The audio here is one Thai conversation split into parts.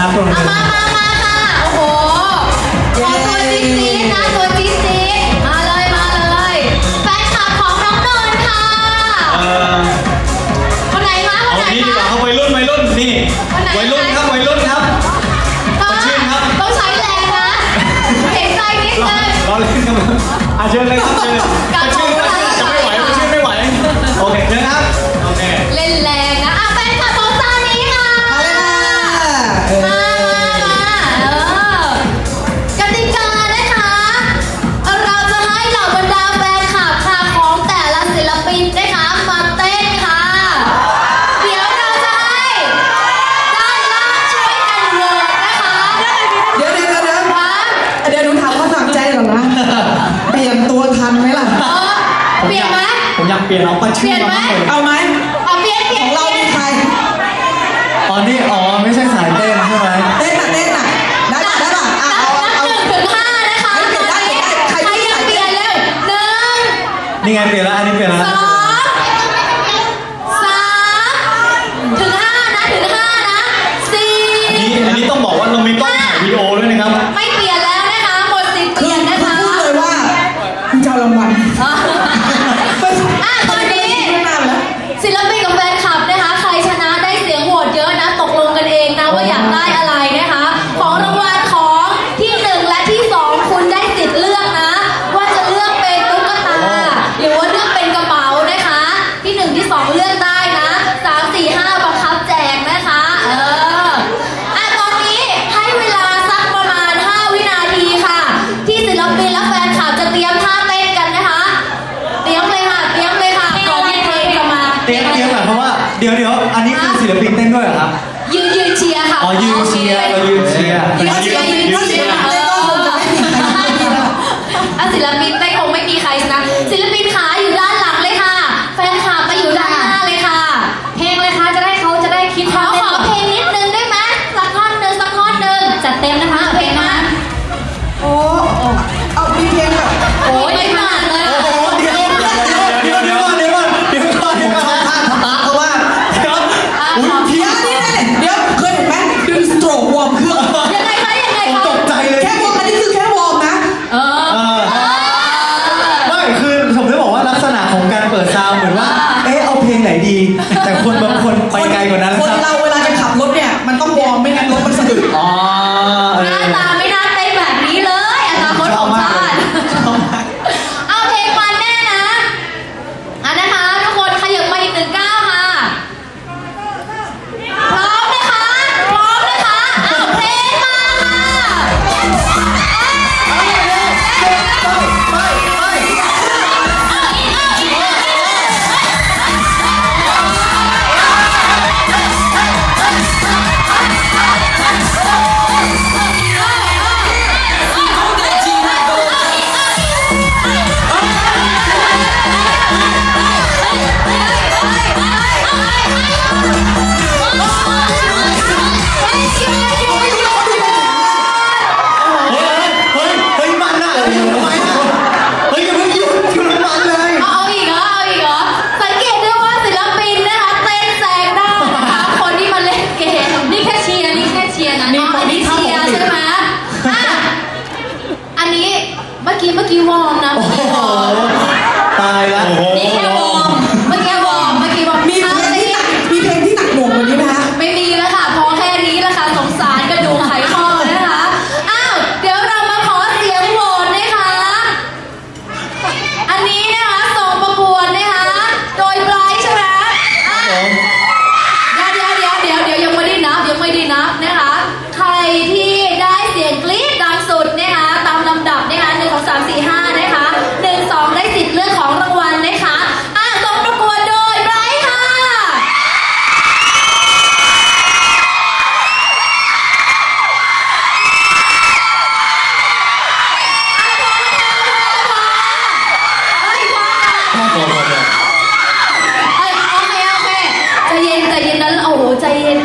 ครับตรงนี้มามามาค่ะโอ้โหขอตัวจี๊ดดนะตัวจี๊ดดมาเลยมาเลยแฟนคลับของน้องนนท์ค่ะ เอ่คนไหนคะคเนไหนนี้ดีกว่าเอาวัรุ่นวัรุ่นนี่ไหวรุ่นครับวัรุ่นครับ ป้าชื่นครับ ต้องใช้แรงนะ เห็นใจนิดนึง รอเล่นครับอาะเชิญเลยครับเชิญเยก ไหมล่ะเปลี่ยนไหม ผมอยากเปลี่ยนเอาปลาชื่อเปลี่ยนไหม มาเลยเอาไหมเอาเปลี่ยนเปลี่ขยอนงเปเราลี่ยนมีใครอ๋อนี่อ๋อไม่ใช่สายเต้นใช่ไหมเต้นอะเต้นอะได้ป่ะได้ป่ะอะเอานับเอา หนึ่งถึงห้านะคะเฮ้ยเปลี่ยนได้เปลี่ยนได้ใครใครยังเปลี่ยนเร็วหนึ่งนี่ไงเปลี่ยนแล้วอันนี้เปลี่ยนแล้วสอง làm bài Ayúdame, ayúdame. Ayúdame. คนบางคนไปไกลกว่านั้น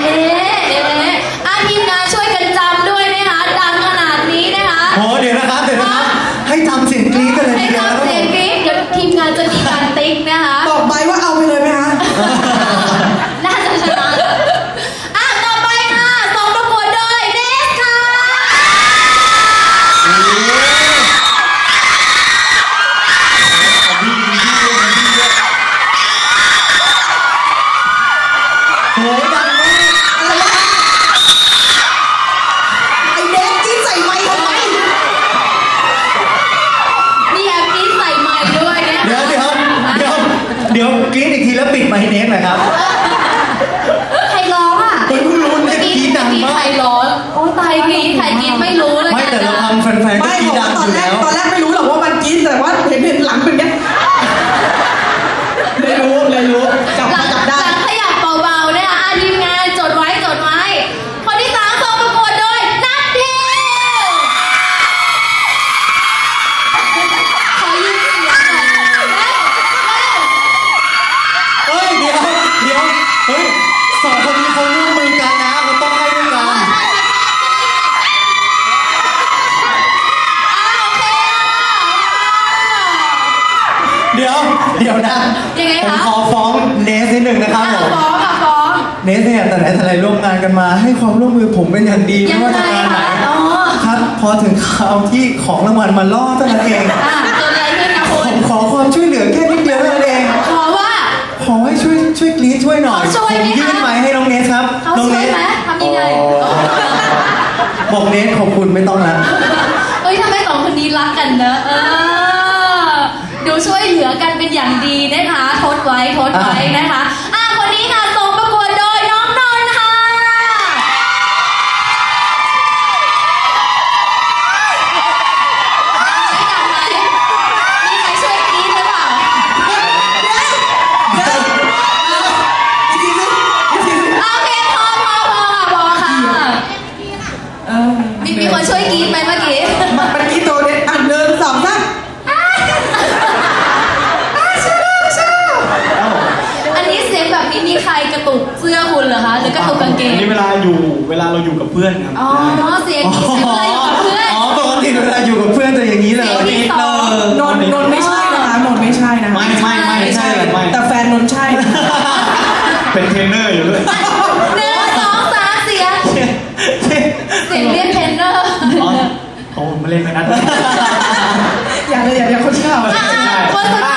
เอ๊เอ๊อาทีมงานช่วยกันจำด้วยนะคะดัขนาดนี้นะคะ โอ้เดี๋ยวนะครัเดี๋ยวนะครัให้จำสียงกรี๊ดกันเลยทีเดียวนะคเสี ไมค์เนสหน่อยครับ ใครร้องอะเพิ่งรู้เนี่ยเมื่อกี้กรี๊ดดังเมื่อกี้มาก ใครร้องโอ้ตายกรี๊ดใครกรี๊ดไม่รู้เลยไม่แต่เราทำแฟนๆก็ไม่กรีบดอกดังว่าตออนยู่แรกแล้วตอนแรกไม่ นสนิดหนึ่งนะครับอะผมฟ้องค่ะฟ้องเนสเนี่ยแต่ไหนแต่ไรร่วมงานกันมา ให้ความร่วมมือผมเป็นอย่างดีไม่ยังว่าไงจะงานไหนคะอ๋อครับพอถึงคราวที่ของรางวัลมาล่อเท่านั้นเองอะเกิดอะไรขึ้นคะคุผณมขอความช่วยเหลือแค่นิดเดียวเท่านั้นเอง ขอว่า ขอให้ช่วยช่วยกรี๊ดช่วยหน่อยเขาช่วยไหมผมยื่นคะ ไม้ให้น้องเนสครับเขาน้องช่เนวยสไหมทำยังไงบอกเนสขอบคุณไม่ต้องละเฮ้ยทำไมสองคนนี้รักกันเนอะเออดูช่วยเหลือกันเป็นอย่างดีนะคะทด ไว้ทดไว้นะคะ อันนี้เวลาอยู่เวลาเราอยู่กับเพื่อนครับอ๋อเสียงนี้เสียงอะไรอยู่กับเพื่อน อ๋อปกติเวลาอยู่กับเพื่อนจะอย่างนี้เลยเสียงที่สองเออนนท์นนท์ไม่ใช่นะคะนนท์ไม่ใช่นะไม่ไม่ไม่ไม่ใช่ไม่แต่แฟนนนท์ใช่ เป็นเทรนเนอร์อยู่ด้วยหนึ่งสองสามเสียงเสียงเรียกเทรนเนอร์อ๋อโอ้มาเล่นไปนัด อย่าเลยอย่าอย่าคนเชื่อ อะคนสุดท้าย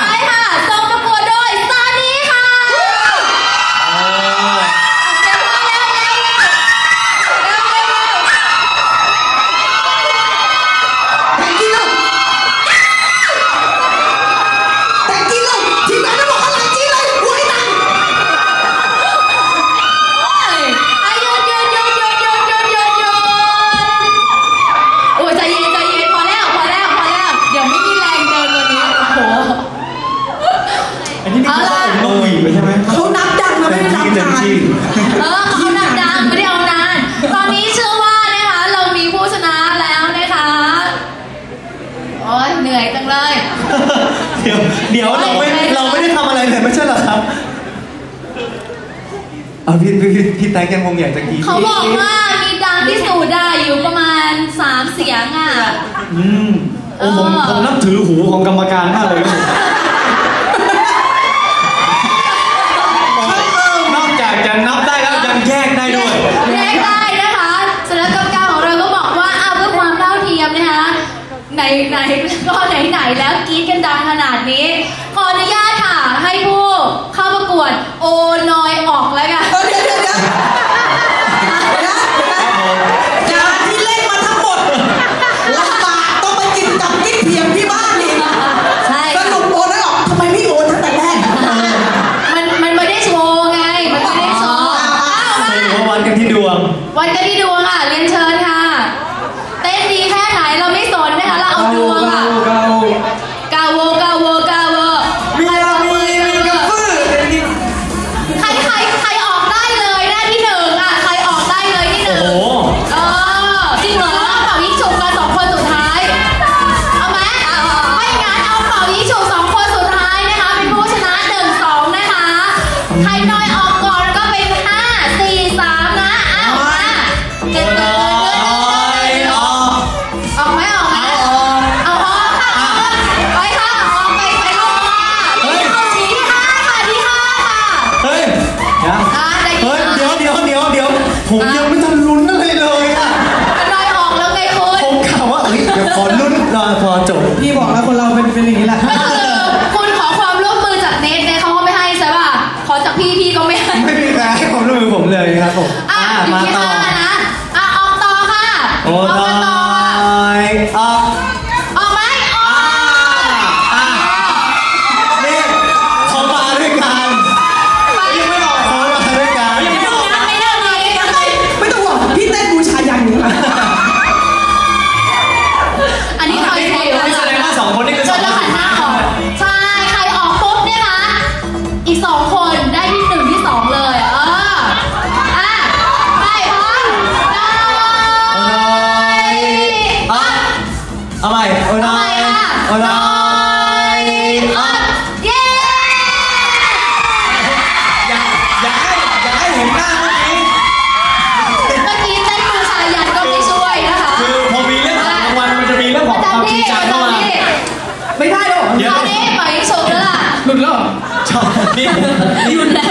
พี่พี่พี่แต๊กยังคงอยากจะกรีดเขาบอกว่ามีดังที่สุดได้อยู่ประมาณสามเสียงอะอืมโอ้ผมผมนับถือหูของกรรมการมากเลยครับ เมื่อกี้เมื่กี้ชายันก็ไม่ช่วยนะคะ คือพอมีเรื่องของรางวัลมันจะมีเรื่องของความจริงจังเข้ามาไม่ได้หรอกเดี๋วนี้ไปชมแล้วล่ะหลุดแล้วชบนี่ดแหยุดแล้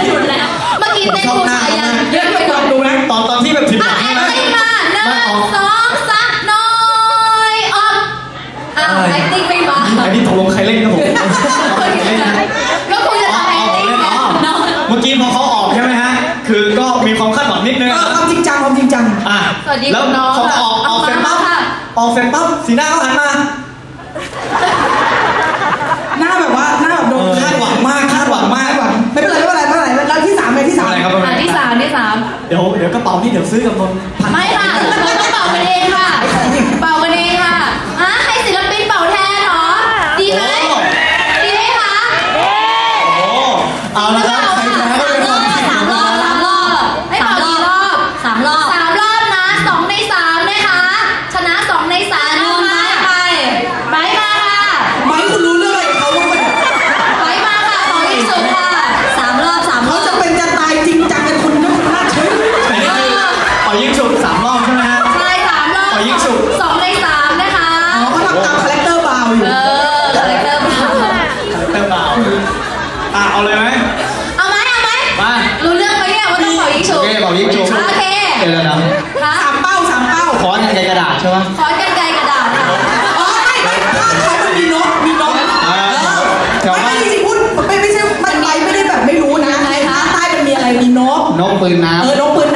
ว เมื่อกี้เต้นมืชายันเยอะไปหน่อยดูนะตอนตอนที่แบบถึงหลังนะมาหนึ่องสามน้อยออกอ้าว acting ไม่มาอันนี้ตกลงใครเล่นครับผม แล้วคุณน้องพอออกออกเสร็จปั๊บค่ะออกเสร็จปั๊บสีหน้าเขาหันมา หน้าแบบว่าหน้าแบบโดนคาดหวังมากคาดหวังมากคาดหวังไม่เป็นไรไม่เป็นไรไม่เป็นไรแล้วที่สามเลยที่สามอะไรครับอะที่สามที่สามเดี๋ยวเดี๋ยวกระเป๋านี่เดี๋ยวซื้อกับนนท์พันไม่ค่ะ ยิงฉุบโอเคเดี๋ยวนะค่ะสามเป้าสามเป้าขอกันไกลกระดาษใช่ไหมขอนกันไกลกระดาษค่ะอ๋อไม่ไม่ถ้าเขามันมีนกมีนกอ่าเออแถวไม่บ้านไม่จริงๆพูดไม่ไม่ใช่ไม่ไปไม่ได้แบบไม่รู้นะในภาคใต้มันมีอะไรมีนกนกปืนน้ำเออนกปืน